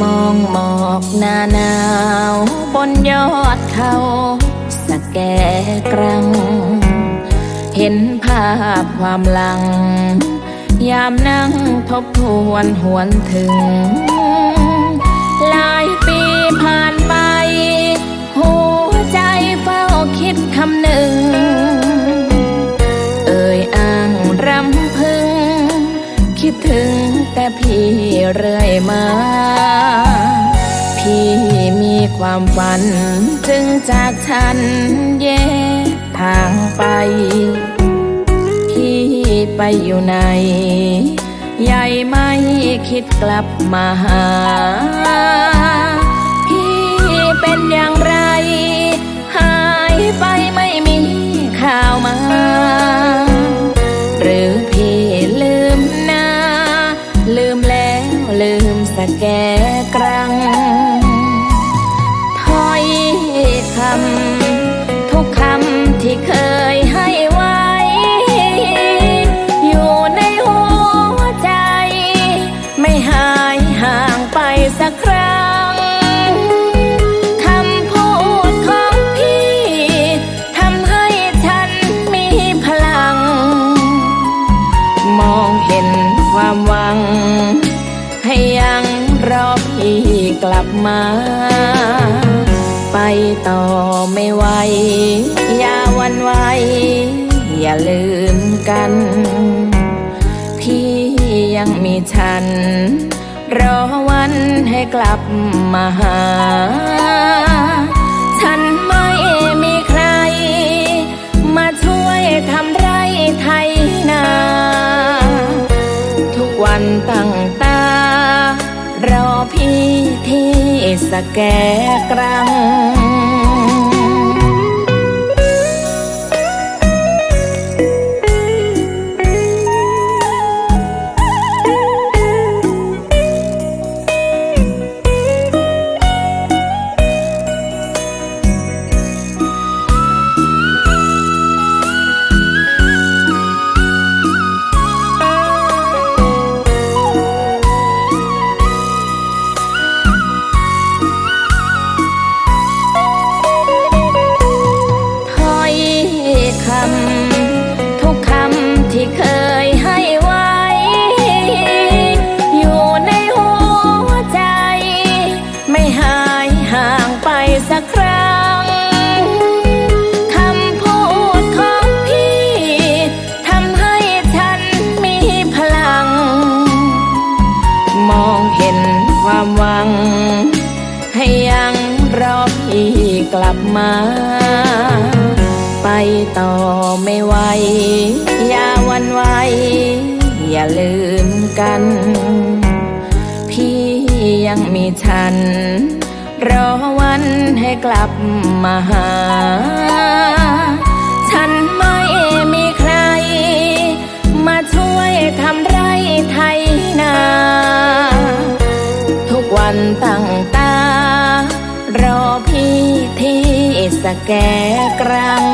มองหมอกหน้าหนาวบนยอดเขาสะแกกรัง เห็นภาพความหลัง ยามนั่งทบทวนหวนถึง หลายปีผ่าน แต่พี่เรื่อยมา พี่มีความฝัน จึงจากฉันแยกทางไป พี่ไปอยู่ไหน ใหญ่ไม่คิดกลับมาหาะแก่กรังถ้อยคำทุกคำที่เคยให้ไว้ อยู่ในหัวใจ ไม่หายห่างไปสักครั้งคำพูดของพี่ทำให้ฉันมีพลัง มองเห็นความหวัง กลับมา ไปต่อไม่ไหว อย่าวันไหว อย่าลืมกัน พี่ยังมีฉัน รอวันให้กลับมาหา พี่ที่สแกกรัง ครั้งคำพูดของพี่ทำให้ฉันมีพลัง มองเห็นความหวัง ให้ยังรอพี่กลับมา ไปต่อไม่ไหวอย่าวันไหวอย่าลืมกัน พี่ยังมีฉัน รอวันให้กลับมาหา ฉันไม่มีใคร มาช่วยทำไรไทยนา ทุกวันตั้งตา รอพี่ที่สแกกรัง